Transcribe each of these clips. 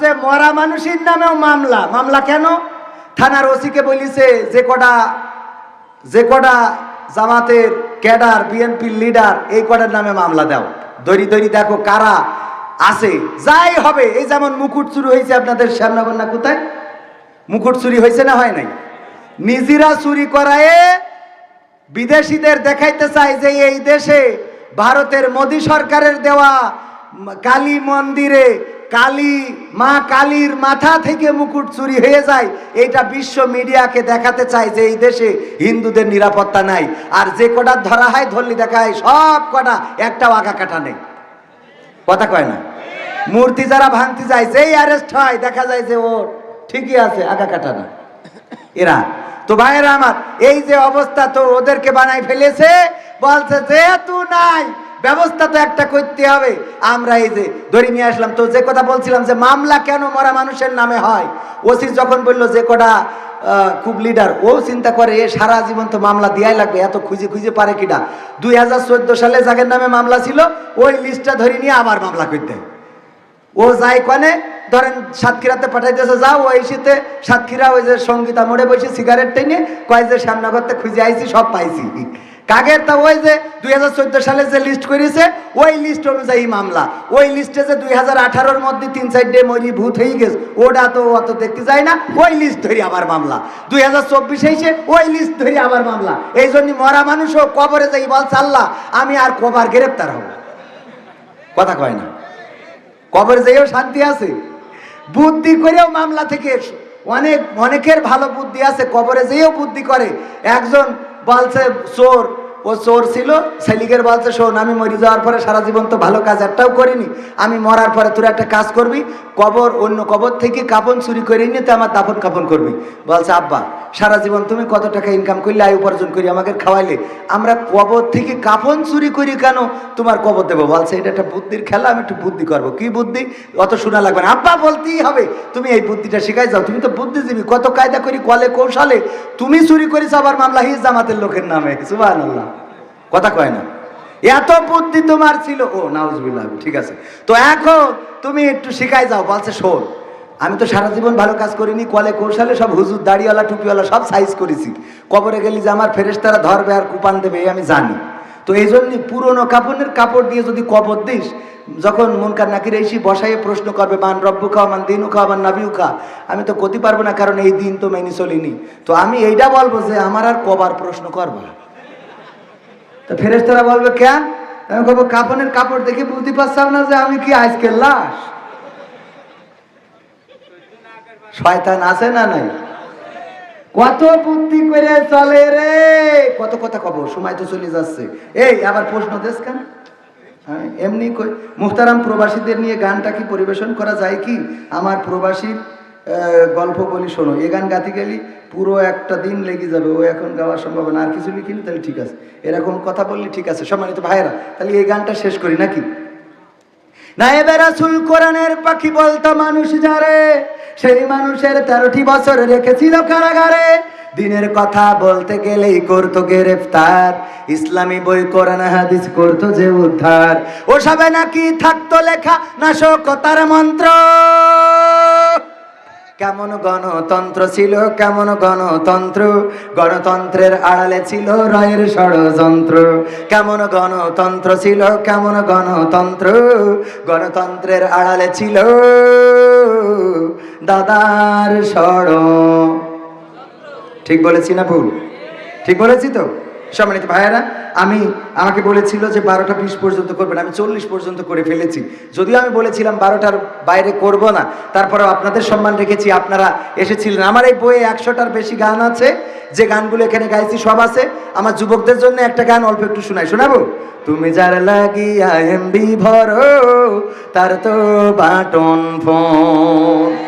যে মরা মানুষের নামেও মামলা। মামলা কেন? থানার ওসিকে বলিছে, যে কটা যে কটা জামাতের ক্যাডার, বিএনপির লিডার, এই কটার নামে মামলা দাও। দড়ি দড়ি দেখো কারা আছে। যাই হবে, এই যেমন মুকুট চুরি হয়েছে আপনাদের শ্যামনগর না কোথায়? মুকুট চুরি হয়েছে না হয় নাই? নিজেরা চুরি করায় বিদেশিদের দেখাইতে চাই যে এই দেশে ভারতের মোদী সরকারের দেওয়া কালী মন্দিরে কালী, মা কালীর মাথা থেকে মুকুট চুরি হয়ে যায়। এটা বিশ্ব মিডিয়াকে দেখাতে চায় যে এই দেশে হিন্দুদের নিরাপত্তা নাই। আর যে কটা ধরা হয় ধরলি দেখা হয় সব কটা, একটাও আগা কাটা নেই। কথা কয় না? মূর্তি যারা ভাঙতে যায়, যেই অ্যারেস্ট হয়, দেখা যায় যে ও ঠিকই আছে আগা কাটা না। এরা, তো ভাইয়েরা আমার, এই যে অবস্থা তো ওদেরকে বানাই ফেলেছে, বলছে, যেহেতু নাই ব্যবস্থা তো একটা করতে হবে। আমরা এই যে ধরে নিয়ে আসলাম, তো যে কথা বলছিলাম যে মামলা কেন মরা মানুষের নামে হয়? ওসি যখন বলল যে কটা খুব লিডার ও চিন্তা করে, এ সারা জীবন তো মামলা দিয়াই লাগবে, এত খুঁজে খুঁজে পারে কিনা? দুই হাজার চোদ্দ সালে যাদের নামে মামলা ছিল, ওই লিস্টটা ধরে নিয়ে আবার মামলা করতে। ও যায় কনে, ধরেন সাতক্ষীরাতে পাঠাইতেছে, যাও, ওই শীতে সাতক্ষীরা ওই যে সঙ্গীতা মোড়ে বসে সিগারেট টেনে কয় যে সামনা করতে খুঁজে আইছি, সব পাইছি। কাগের তা ওই যে দুই হাজার চোদ্দ সালে যে লিস্ট করেছে, ওই লিস্ট অনুযায়ী মামলা। ওই লিস্টে যে দুই হাজার মধ্যে তিন চারটে মরি ভূত হয়ে গেছে, ওটা তো অত দেখতে যায় না, ওই লিস্ট ধরি আবার মামলা। দুই হাজার চব্বিশে এসে ওই লিস্ট ধরি আবার মামলা। এই জন্য মরা মানুষও কবরে যাই বল আল্লাহ, আমি আর কবার গ্রেপ্তার হব কথা কয় না। কবরে যেও শান্তি আছে। বুদ্ধি করেও মামলা থেকে অনেক, অনেকের ভালো বুদ্ধি আছে, কবরে যেও বুদ্ধি করে। একজন বলছে চোর। ও চোর ছিল সেলিগের বলছে, শোন, আমি মরে যাওয়ার পরে সারা জীবন তো ভালো কাজ একটাও করিনি। আমি মরার পরে তোরা একটা কাজ করবি, কবর, অন্য কবর থেকে কাপন চুরি করে নিয়ে তো আমার দাফন কাপন করবি। বলছে, আব্বা, সারা জীবন তুমি কত টাকা ইনকাম করলে, আয় উপার্জন করি, আমাকে খাওয়াইলে। আমরা কবর থেকে কাপন চুরি করি কেন? তোমার কবর দেবো। বলছে, এটা একটা বুদ্ধির খেলা, আমি একটু বুদ্ধি করব। কি বুদ্ধি? অত শোনা লাগবে না। আব্বা, বলতেই হবে, তুমি এই বুদ্ধিটা শিখাই যাও। তুমি তো বুদ্ধিজীবী, কত কায়দা করি, কলে কৌশলে। তুমি চুরি করিস আবার মামলা হিজ জামাতের লোকের নামে। সুবাহ কথা কয় না। এত বুদ্ধি তোমার ছিল। ও, নাউজবিল্লাহ, ঠিক আছে। তো এখন তুমি একটু শিখাই যাও, বলছে, শোন, আমি তো সারা জীবন ভালো কাজ করিনি কলে কৌশলে সব হুজুর, দাড়িওয়ালা, টুপিওয়ালা সব সাইজ করেছি। কবরে গেলি যে আমার ফেরেশতারা ধরবে আর কুপান দেবে আমি জানি। তো এই জন্য পুরনো কাপড়ের কাপড় দিয়ে যদি কবর দিস, যখন মনকার নাকির এসে বসাইয়ে প্রশ্ন করবে, মান রব্বু খা মান দিনু খা মান নাবিউ খা আমি তো করতে পারব না, কারণ এই দিন তো মেনে চলিনি। তো আমি এইটা বলব যে, আমার আর কবার প্রশ্ন করব না। তো ফেরেশতারা বলবে কেন? আমি বলব কাপনের কাপড় দেখে বুঝতে পারছাম না যে আমি কি আজকের লাশ? শয়তান আছে না নাই? কত বুদ্ধি করে চলে রে কত কথা কব সময় তো চলে যাচ্ছে। এই আবার প্রশ্ন দেশ কেন? হ্যাঁ, এমনি কই মুহতারাম প্রবাসীদের নিয়ে গানটা কি পরিবেশন করা যায় কি? আমার প্রবাসীর গল্প বলি, শোনো। এ গান গাতে গেলি পুরো একটা দিন লেগে যাবে, ও এখন গাওয়া সম্ভব না। আর কিছু লিখিনি, তাহলে ঠিক আছে। এরকম কথা বললি ঠিক আছে। সম্মানিত ভাইয়েরা, তাহলে এই গানটা শেষ করি নাকি? নায়েবে রাসুল কোরআনের পাখি বলতো, মানুষ যারে, সেই মানুষের তেরোটি বছর রেখেছিল কারাগারে। দিনের কথা বলতে গেলেই করতো গ্রেফতার। ইসলামী বই, কোরআন, হাদিস করতো যে উদ্ধার। ও সবে নাকি থাকতো লেখা নাশকতার মন্ত্র। কেমন গণতন্ত্র ছিল, কেমন গণতন্ত্র? গণতন্ত্রের আড়ালে ছিল রয়ের ষড়যন্ত্র। কেমন গণতন্ত্র ছিল, কেমন গণতন্ত্র? গণতন্ত্রের আড়ালে ছিল দাদার ষড় ঠিক বলেছি না ভুল? ঠিক বলেছি তো? সম্মানিত ভাইয়ারা আমি, আমাকে বলেছিল যে বারোটা বিশ পর্যন্ত করবেন, আমি চল্লিশ পর্যন্ত করে ফেলেছি। যদিও আমি বলেছিলাম বারোটার বাইরে করব না, তারপরেও আপনাদের সম্মান রেখেছি, আপনারা এসেছিলেন। আমার এই বইয়ে একশোটার বেশি গান আছে, যে গানগুলো এখানে গাইছি সব আছে। আমার যুবকদের জন্য একটা গান অল্প একটু শোনাই, শোনাবো? তুমি যার লাগিয়া এমবি ভরো, তার তো বাটন ফোন।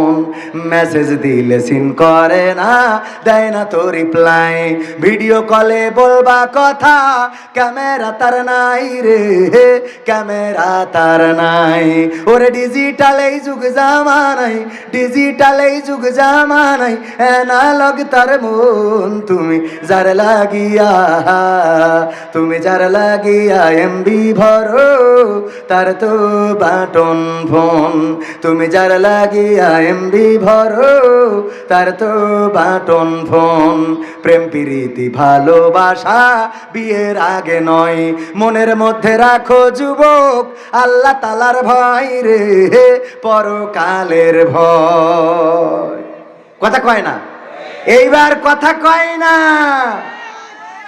মেসেজ দিলে সিন করে না, দেয় না তো রিপ্লাই ভিডিও কলে বলবা কথা, ক্যামেরা তার নাই রে, ক্যামেরা তার নাই। ওরে ডিজিটাল এই যুগ জামানাই ডিজিটাল এই যুগ জামানাই অ্যানালগ তার মন তুমি যার লাগিয়া, তুমি যার লাগিয়া এমবি ভরো, তার তো বাটন ফোন। তুমি যার লাগিয়া এমবি ভরো, তার তো বাটন ফোন। প্রেম, প্রীতি, ভালোবাসা বিয়ের আগে নয়। মনের মধ্যে রাখো যুবক, আল্লাহ তালার ভয় রে, পরকালের ভয়। কথা কয় না? এইবার কথা কয় না।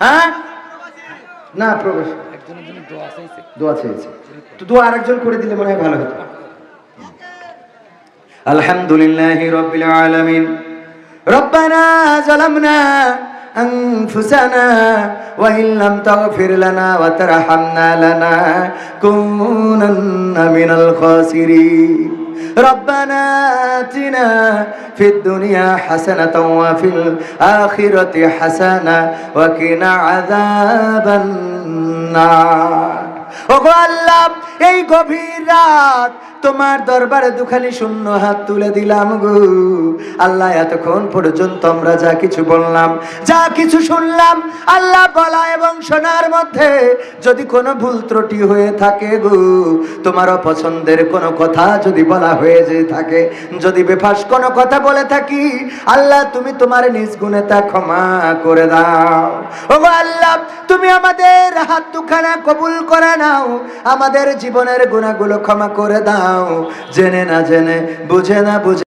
হ্যাঁ না প্রবেশ একজনের জন্য দোয়া চাইছে দোয়া চেয়েছে তো দোয়া আরেকজন করে দিলে মনে হয় ভালো হতো আলহামদুলিল্লাহ রব্বিল আলামিন ربنا ظلمنا أنفسنا وإن لم تغفر لنا وترحمنا لنكونن من الخاسرين ربنا آتنا في الدنيا حسنة وفي الآخرة حسنة وقنا عذاب النار ওগো আল্লাহ এই গভীর রাত তোমার দরবারে দুখানি শূন্য হাত তুলে দিলাম গো। আল্লাহ, এতক্ষণ পর্যন্ত আমরা যা কিছু বললাম, যা কিছু শুনলাম, আল্লাহ বলা এবং শোনার মধ্যে যদি কোনো ভুল ত্রুটি হয়ে থাকে গো, তোমার অপছন্দের কোনো কথা যদি বলা হয়ে যে থাকে, যদি বেফাস কোনো কথা বলে থাকি, আল্লাহ, তুমি তোমার নিজ গুণে তা ক্ষমা করে দাও। ও আল্লাহ, তুমি আমাদের হাত দুখানা কবুল করে নাও, আমাদের জীবনের গুণাগুলো ক্ষমা করে দাও। জেনে না জেনে বুঝে না বুঝে